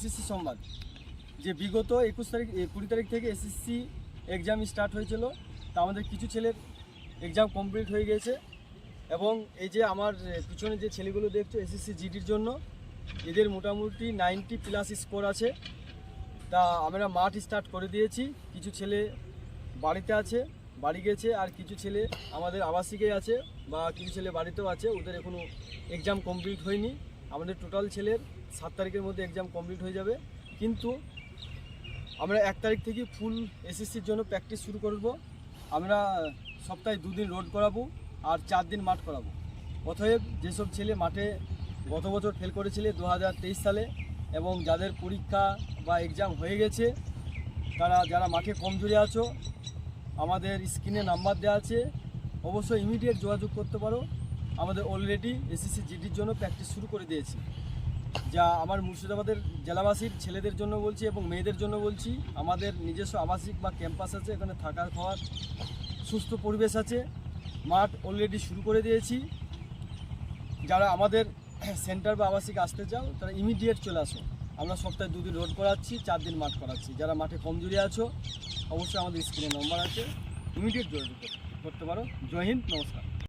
SSC সংবাদ যে বিগত একুশ তারিখ কুড়ি তারিখ থেকে এসএসসি এক্সাম স্টার্ট হয়েছিল। তা আমাদের কিছু ছেলের এক্সাম কমপ্লিট হয়ে গেছে এবং এই যে আমার পিছনে যে ছেলেগুলো দেখছ এসএসসি জিডির জন্য, এদের মোটামুটি নাইনটি প্লাস স্কোর আছে। তা আমরা মাঠ স্টার্ট করে দিয়েছি। কিছু ছেলে বাড়িতে আছে, বাড়ি গেছে, আর কিছু ছেলে আমাদের আবাসিকে আছে বা কিছু ছেলে বাড়িতেও আছে, ওদের এখনও এক্সাম কমপ্লিট হয়নি। আমাদের টোটাল ছেলের সাত তারিখের মধ্যে এক্সাম কমপ্লিট হয়ে যাবে। কিন্তু আমরা এক তারিখ থেকে ফুল এসএসসির জন্য প্র্যাকটিস শুরু করব। আমরা সপ্তাহে দুদিন রোড করাবো আর চার দিন মাঠ করাবো। অতএব যেসব ছেলে মাঠে গত বছর ফেল করেছিলে দু সালে এবং যাদের পরীক্ষা বা এক্সাম হয়ে গেছে, তারা যারা মাঠে কমজোরি আছো, আমাদের স্ক্রিনে নাম্বার দেওয়া আছে। অবশ্যই ইমিডিয়েট যোগাযোগ করতে পারো। আমাদের অলরেডি এসএসসি জিডির জন্য প্র্যাকটিস শুরু করে দিয়েছি। যা আমার মুর্শিদাবাদের জেলাবাসীর ছেলেদের জন্য বলছি এবং মেয়েদের জন্য বলছি। আমাদের নিজস্ব আবাসিক বা ক্যাম্পাস আছে, এখানে থাকার খাওয়ার সুস্থ পরিবেশ আছে। মাঠ অলরেডি শুরু করে দিয়েছি। যারা আমাদের সেন্টার বা আবাসিক আসতে চাও, তারা ইমিডিয়েট চলে আসো। আমরা সপ্তাহে দুদিন রোড করাচ্ছি চার দিন মাঠ করাচ্ছি। যারা মাঠে কমজোরি আছো, অবশ্যই আমাদের স্ক্রিনে নম্বর আছে। ইমিডিয়েট যোগাযোগ করতে পারো। জয় হিন্দ, নমস্কার।